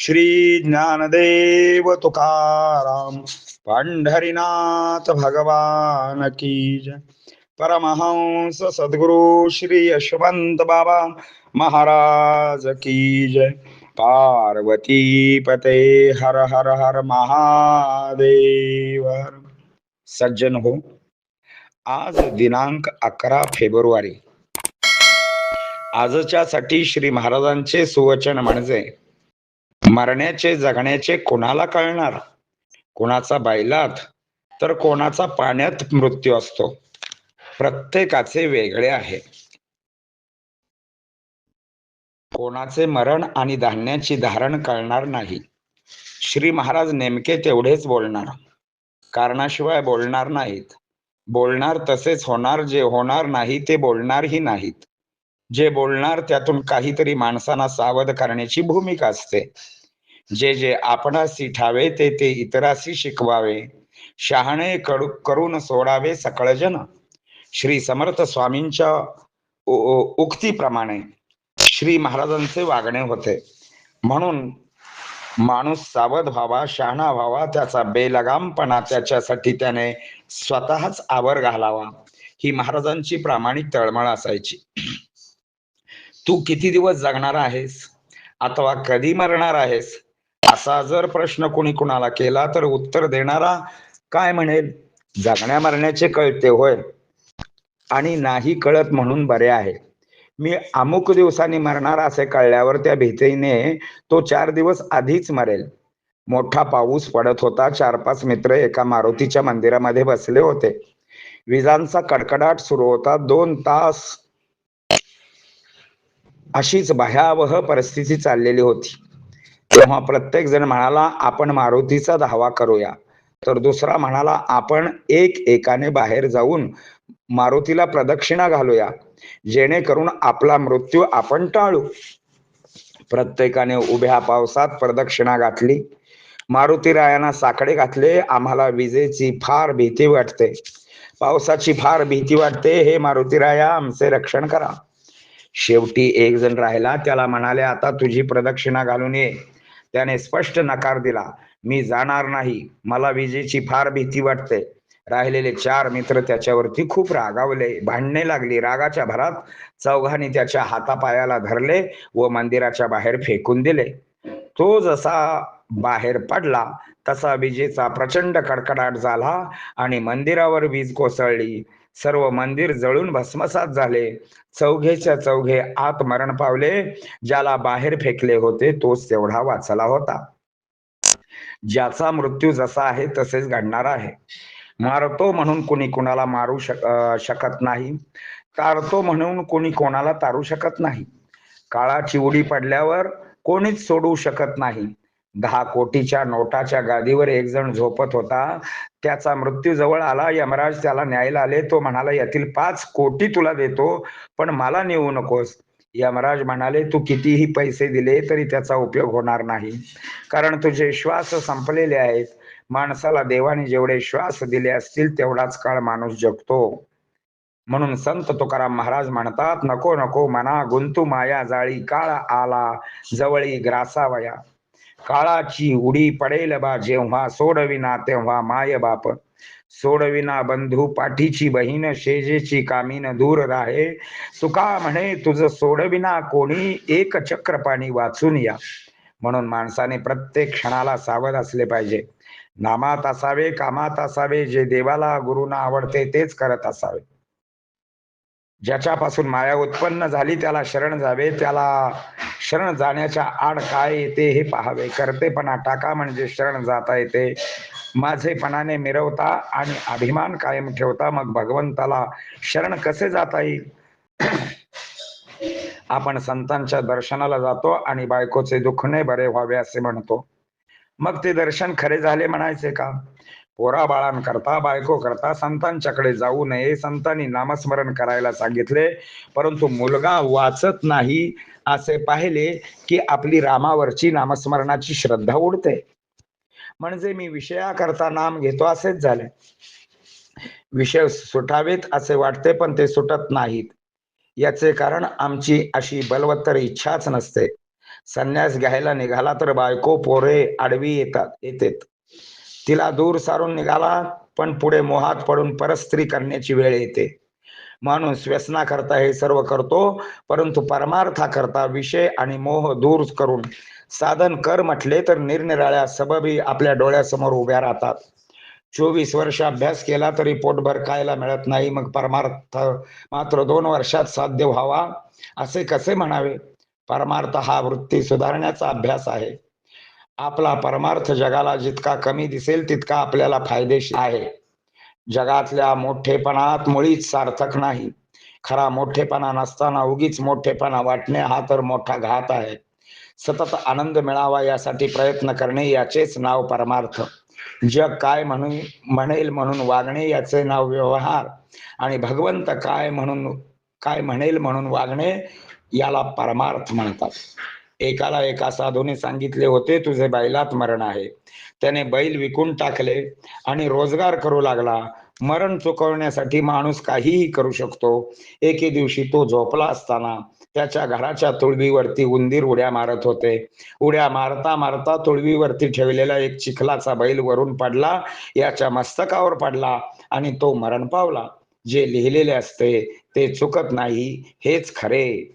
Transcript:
श्री ज्ञानदेव तुकाराम। पंढरीनाथ भगवान की जय। परमहंस सद्गुरु श्री यशवंत बाबा महाराज की जय। पार्वती पते हर हर हर महादेव। हर. सज्जन हो आज दिनांक अकरा फेब्रुवारी। आजच्यासाठी श्री महाराजांचे सुवचन म्हणजे मरण्याचे जगण्याचे कोणाला कळणार? कोणाचा बैलात? तर कोणाचा पाण्यात मृत्यू असतो? प्रत्येकाचे वेगळे आहे. कोणाचे मरण आणि धान्याची धारण कळणार नाही. श्री महाराज नेमके तेवढेच बोलणार. कारणाशिवाय बोलणार नाहीत. बोलणार तसेच होणार जे होणार नाही ते बोलणारही नाहीत. जे बोलणार त्यातून काहीतरी माणसांना सावध करण्याची भूमिका असते. जे जे आपणासी ठावे ते ते इतरासी शिकवावे. शहाणे कडू करून सोडावे सकळजन. श्री समर्थ स्वामींच्या उक्तीप्रमाणे श्री महाराजांचे वागणे होते. म्हणून माणूस सावध व्हावा शहाणा व्हावा त्याचा बेलगामपणा त्याच्यासाठी त्याने स्वतःच आवर घालावा. ही महाराजांची प्रामाणिक तळमळ असायची. तू किती दिवस जगणार आहेस? अथवा कधी मरणार आहेस? असा जर प्रश्न कोणी कुणाला केला तर उत्तर देणारा काय म्हणेल? जगण्या मरण्याचे कळते होय. आणि नाही कळत म्हणून बरे आहे. मी अमुक दिवसांनी मरणार असे कळल्यावर त्या भीतीने तो चार दिवस आधीच मरेल. मोठा पाऊस पडत होता. चार पाच मित्र एका मारुतीच्या मंदिरामध्ये बसले होते. विजांचा कडकडाट सुरू होता. दोन तास अशीच भयावह परिस्थिती चाललेली होती. तेव्हा प्रत्येक जण म्हणाला आपण मारुतीचा धावा करूया. तर दुसरा म्हणाला आपण एक एकाने बाहेर जाऊन मारुतीला प्रदक्षिणा घालूया जेणेकरून आपला मृत्यू आपण टाळू. प्रत्येकाने उभ्या पावसात प्रदक्षिणा घातली. मारुतीरायांना साकडे घातले आम्हाला विजेची फार भीती वाटते. पावसाची फार भीती वाटते. हे मारुतीराया आमचे रक्षण करा. शेवटी एक जण राहिला त्याला म्हणाले आता तुझी प्रदक्षिणा घालून ये. त्याने स्पष्ट नकार दिला मी जाणार नाही. मला विजेची फार भीती वाटते. राहिलेले चार मित्र त्याच्यावरती खूप रागावले भांडणे लागली रागाच्या भरात चौघांनी त्याच्या हातापायाला धरले व मंदिराच्या बाहेर फेकून दिले. तो जसा बाहेर पडला तसा विजेचा प्रचंड कडकडाट झाला आणि मंदिरावर वीज कोसळली. सर्व मंदिर जळून भस्मसात झाले. चौघेच्या चौघे आत मरण पावले. ज्याला बाहेर फेकले होते तोच तेवढा वाचला होता. ज्याचा मृत्यू जसा आहे तसेच घडणार आहे. मारतो म्हणून कुणी कुणाला मारू शक शकत नाही. तारतो म्हणून कोणी कोणाला तारू शकत नाही. काळाची उडी पडल्यावर कोणीच सोडवू शकत नाही. दहा कोटीच्या नोटाच्या गादीवर एक जण झोपत होता. त्याचा मृत्यू जवळ आला. यमराज त्याला न्यायला आले. तो म्हणाला यातील पाच कोटी तुला देतो पण मला नेऊ नकोस. यमराज म्हणाले तू कितीही पैसे दिले तरी त्याचा उपयोग होणार नाही. कारण तुझे श्वास संपलेले आहेत. माणसाला देवाने जेवढे श्वास दिले असतील तेवढाच काळ माणूस जगतो. म्हणून संत तुकाराम महाराज म्हणतात नको नको मना गुंतू माया जाळी काळ आला जवळी ग्रासावया. काळाची उडी पडेल बा जेव्हा सोडविना तेव्हा माय बाप. सोडविना बंधू पाठीची बहीण शेजेची कामीन दूर राहे. सुका म्हणे तुझ सोडविना कोणी एक चक्र पाणी वाचून या. म्हणून माणसाने प्रत्येक क्षणाला सावध असले पाहिजे. नामात असावे कामात असावे जे देवाला गुरुना आवडते तेच करत असावे. ज्याच्यापासून माया उत्पन्न झाली त्याला शरण जावे त्याला शरण जाण्याच्या आड काय येते हे पाहावे. करतेपणा टाका म्हणजे शरण जाता येते. माझेपणाने मिरवता आणि अभिमान कायम ठेवता मग भगवंताला शरण कसे जाता येईल? आपण संतांच्या दर्शनाला जातो आणि बायकोचे दुःख नाही बरे व्हावे असे म्हणतो. मग ते दर्शन खरे झाले म्हणायचे का? पोरा बाळांकरता बायको करता संतांच्याकडे जाऊ नये. संतांनी नामस्मरण करायला सांगितले परंतु मुलगा वाचत नाही. असे पाहिले की आपली रामावरची नामस्मरणाची श्रद्धा उडते. म्हणजे मी विषयाकरता नाम घेतो असेच झाले. विषय सुटावेत असे वाटते पण ते सुटत नाहीत. याचे कारण आमची अशी बलवत्तर इच्छाच नसते. संन्यास घ्यायला निघाला तर बायको पोरे आडवी येतात येतेत. तिला दूर सारून निघाला पण पुढे मोहात पडून परस्त्री करण्याची वेळ येते. माणूस व्यसनाकरता हे सर्व करतो परंतु परमार्थाकरता विषय आणि मोह दूर करून साधन कर म्हटले तर निरनिराळ्या सबबी आपल्या डोळ्यासमोर उभ्या राहतात. चोवीस वर्ष अभ्यास केला तरी पोटभर खायला मिळत नाही मग परमार्थ मात्र दोन वर्षात साध्य व्हावा असे कसे म्हणावे? परमार्थ हा वृत्ती सुधारण्याचा अभ्यास आहे. आपला परमार्थ जगाला जितका कमी दिसेल तितका आपल्याला फायदेशीर आहे. जगातल्या मोठेपणात मुळीच सार्थक नाही. खरा मोठेपणा नसताना उगीच मोठेपणा वाटणे हा तर मोठा घात आहे. सतत आनंद मिळावा यासाठी प्रयत्न करणे याचेच नाव परमार्थ. जग काय म्हणून म्हणेल म्हणून वागणे याचे नाव व्यवहार. आणि भगवंत काय म्हणून काय म्हणेल म्हणून वागणे याला परमार्थ म्हणतात. एकाला एका साधूने सांगितले होते तुझे बैलात मरण आहे. त्याने बैल विकून टाकले आणि रोजगार करू लागला. मरण चुकवण्यासाठी माणूस काहीही करू शकतो. एके दिवशी तो झोपला असताना त्याच्या घराच्या तुळवीवरती उंदीर उड्या मारत होते. उड्या मारता मारता तुळवीवरती ठेवलेला एक चिखलाचा बैल वरून पडला याच्या मस्तकावर पडला आणि तो मरण पावला. जे लिहिलेले असते ते चुकत नाही हेच खरे.